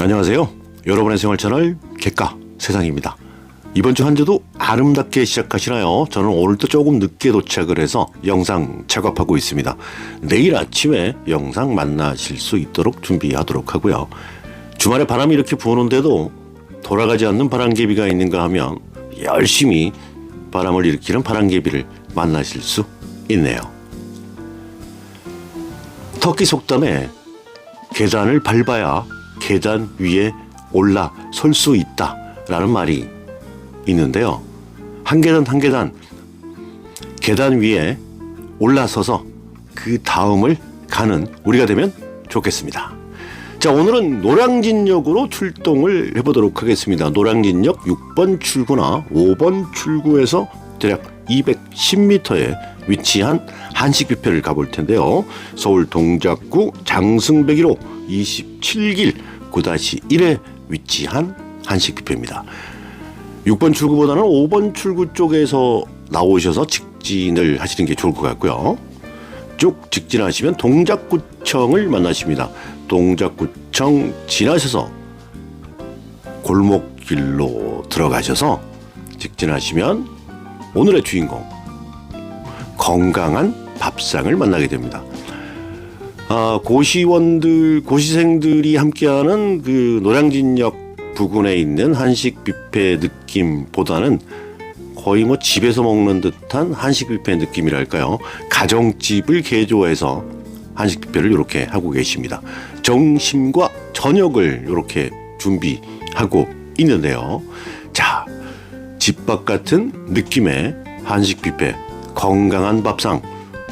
안녕하세요. 여러분의 생활 채널 객가 세상입니다. 이번 주 한 주도 아름답게 시작하시나요? 저는 오늘도 조금 늦게 도착을 해서 영상 작업하고 있습니다. 내일 아침에 영상 만나실 수 있도록 준비하도록 하고요. 주말에 바람이 이렇게 부는데도 돌아가지 않는 바람개비가 있는가 하면 열심히 바람을 일으키는 바람개비를 만나실 수 있네요. 터키 속담에 계단을 밟아야 계단 위에 올라 설 수 있다 라는 말이 있는데요. 한 계단 한 계단 계단 위에 올라서서 그 다음을 가는 우리가 되면 좋겠습니다. 자, 오늘은 노량진역으로 출동을 해보도록 하겠습니다. 노량진역 6번 출구나 5번 출구에서 대략 210m에 위치한 한식 뷔페를 가볼 텐데요. 서울 동작구 장승배기로 27길 9-1에 위치한 한식 뷔페입니다. 6번 출구보다는 5번 출구 쪽에서 나오셔서 직진을 하시는 게 좋을 것 같고요. 쭉 직진하시면 동작구청을 만나십니다. 동작구청 지나셔서 골목길로 들어가셔서 직진하시면 오늘의 주인공 건강한 밥상을 만나게 됩니다. 아, 고시원들 고시생들이 함께하는 그 노량진역 부근에 있는 한식 뷔페 느낌보다는 거의 뭐 집에서 먹는 듯한 한식 뷔페 느낌이랄까요? 가정집을 개조해서 한식 뷔페를 이렇게 하고 계십니다. 점심과 저녁을 이렇게 준비하고 있는데요. 자, 집밥 같은 느낌의 한식 뷔페 건강한 밥상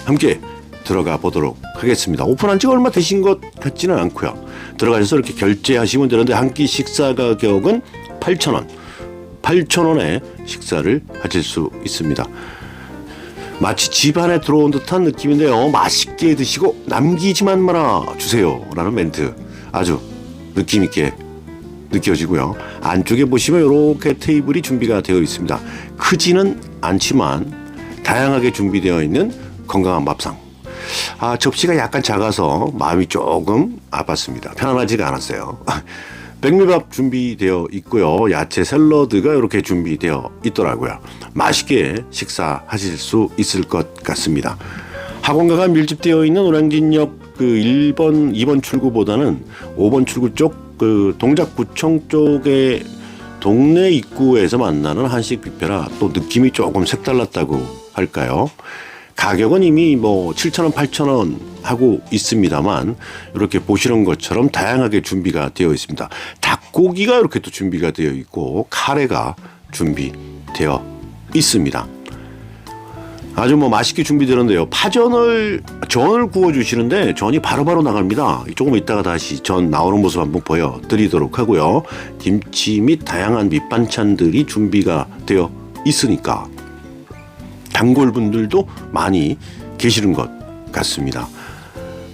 함께 들어가 보도록 하겠습니다. 오픈한 지가 얼마 되신 것 같지는 않고요. 들어가셔서 이렇게 결제하시면 되는데 한 끼 식사 가격은 8,000원. 8,000원에 식사를 하실 수 있습니다. 마치 집 안에 들어온 듯한 느낌인데요. 맛있게 드시고 남기지만 말아 주세요. 라는 멘트 아주 느낌 있게 느껴지고요. 안쪽에 보시면 이렇게 테이블이 준비가 되어 있습니다. 크지는 않지만 다양하게 준비되어 있는 건강한 밥상. 아, 접시가 약간 작아서 마음이 조금 아팠습니다. 편안하지가 않았어요. 백미밥 준비되어 있고요. 야채 샐러드가 이렇게 준비되어 있더라고요. 맛있게 식사하실 수 있을 것 같습니다. 학원가가 밀집되어 있는 노량진역 그 1번, 2번 출구보다는 5번 출구 쪽 그 동작구청 쪽에 동네 입구에서 만나는 한식 뷔페라 또 느낌이 조금 색달랐다고 할까요? 가격은 이미 뭐 7,000원, 8,000원 하고 있습니다만 이렇게 보시는 것처럼 다양하게 준비가 되어 있습니다. 닭고기가 이렇게 또 준비가 되어 있고 카레가 준비되어 있습니다. 아주 뭐 맛있게 준비되는데요. 파전을 전을 구워 주시는데 전이 바로바로 나갑니다. 조금 있다가 다시 전 나오는 모습 한번 보여 드리도록 하고요. 김치 및 다양한 밑반찬들이 준비가 되어 있으니까 단골분들도 많이 계시는 것 같습니다.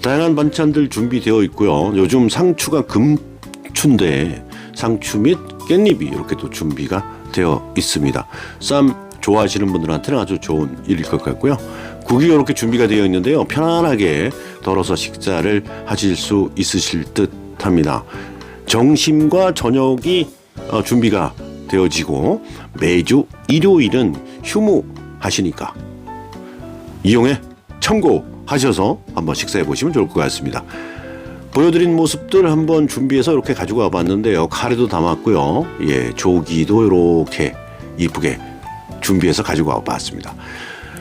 다양한 반찬들 준비되어 있고요. 요즘 상추가 금추인데 상추 및 깻잎이 이렇게 또 준비가 되어 있습니다. 쌈 좋아하시는 분들한테는 아주 좋은 일일 것 같고요. 국이 이렇게 준비가 되어 있는데요. 편안하게 덜어서 식사를 하실 수 있으실 듯 합니다. 점심과 저녁이 어, 준비가 되어지고 매주 일요일은 휴무 하시니까 이용해 참고하셔서 한번 식사해 보시면 좋을 것 같습니다. 보여드린 모습들 한번 준비해서 이렇게 가지고 와봤는데요. 카레도 담았고요. 예, 조기도 이렇게 이쁘게 준비해서 가지고 와봤습니다.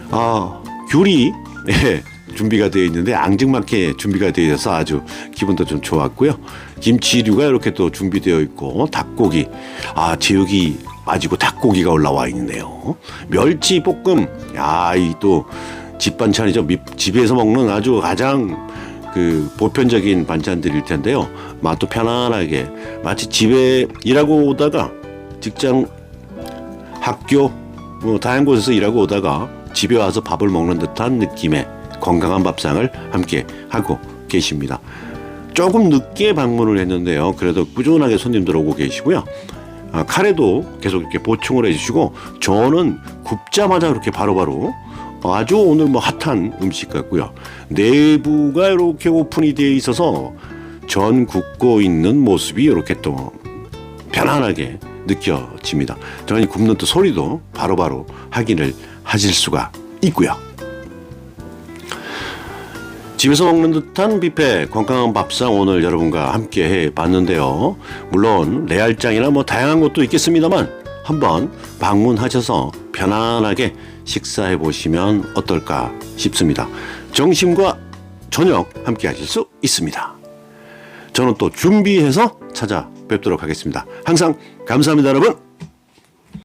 아, 귤이 예, 준비가 되어 있는데 앙증맞게 준비가 되어 있어서 아주 기분도 좀 좋았고요. 김치류가 이렇게 또 준비되어 있고 닭고기, 아 제육이 빠지고 닭고기가 올라와 있네요. 멸치 볶음, 야, 이 또 집반찬이죠. 미- 집에서 먹는 아주 가장 그 보편적인 반찬들일 텐데요. 맛도 편안하게 마치 집에 일하고 오다가 직장 학교 뭐 다양한 곳에서 일하고 오다가 집에 와서 밥을 먹는 듯한 느낌의 건강한 밥상을 함께 하고 계십니다. 조금 늦게 방문을 했는데요. 그래도 꾸준하게 손님들 오고 계시고요. 아, 카레도 계속 이렇게 보충을 해주시고 저는 굽자마자 그렇게 바로 바로 아주 오늘 뭐 핫한 음식 같고요. 내부가 이렇게 오픈이 되어 있어서 전 굽고 있는 모습이 이렇게 또 편안하게 느껴집니다. 전이 굽는 또 소리도 바로 바로 확인을 하실 수가 있고요. 집에서 먹는 듯한 뷔페 건강한 밥상 오늘 여러분과 함께 해 봤는데요. 물론 레알장이나 뭐 다양한 것도 있겠습니다만 한번 방문하셔서 편안하게 식사해 보시면 어떨까 싶습니다. 점심과 저녁 함께 하실 수 있습니다. 저는 또 준비해서 찾아뵙도록 하겠습니다. 항상 감사합니다, 여러분.